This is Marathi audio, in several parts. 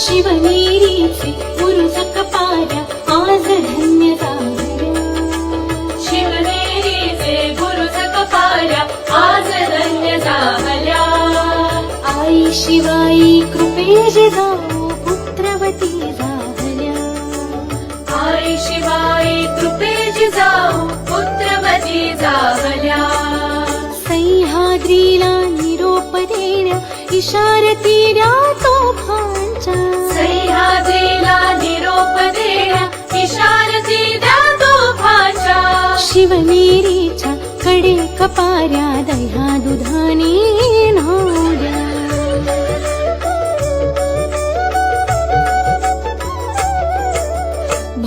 शिवनेरी गुरुसकपा आज धन्य शिवनेरी गुरुतकपा आज धन्य आई शिवाई कृपे जगा पुत्रवती इशारतीऱ्या तोफांच्या सह्याद्रीला निरोप देण्या इशारती द्या तोफाच्या शिवनेरीच्या कडे कपाऱ्या दह्या दुधाने न्हावल्या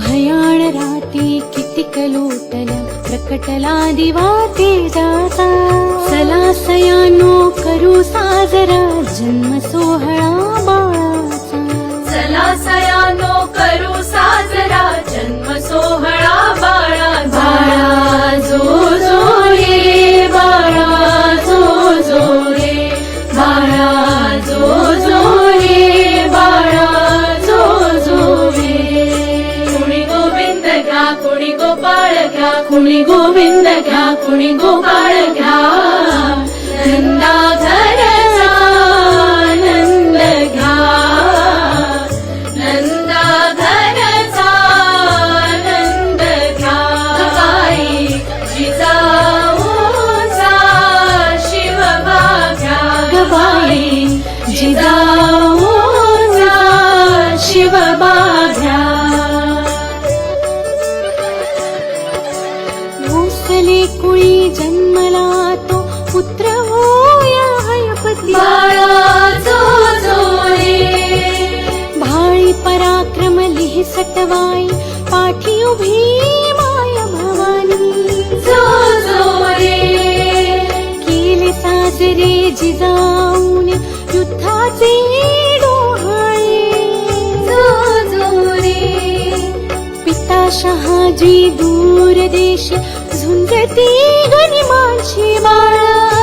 भयाण राती कितीक प्रकटला दिवा तेजाचा चला सयानो करू साजरा. जन्म सोहळा बाळाचा. चला सयानो करू साजरा. जन्म सोहळा बाळा बाळा जो जो रे बाळा जो जो रे बाळा जो जो रे बाळा जो जो रे कुणी गोविंद घ्या कुणी गोपाळ घ्या कुणी गोविंद घ्या कुणी गोपाळ घ्या. जिजाऊचा शिवभाग्या भोसले कुळी जन्मला तो पुत्र होया हयपती भाळी पराक्रम लिहि सटवाई पाठी उभी माय भवानी. जो जो रे केले साजरे जिजाऊन शहाजी दूर देश झुंजती गनिमाची बाळा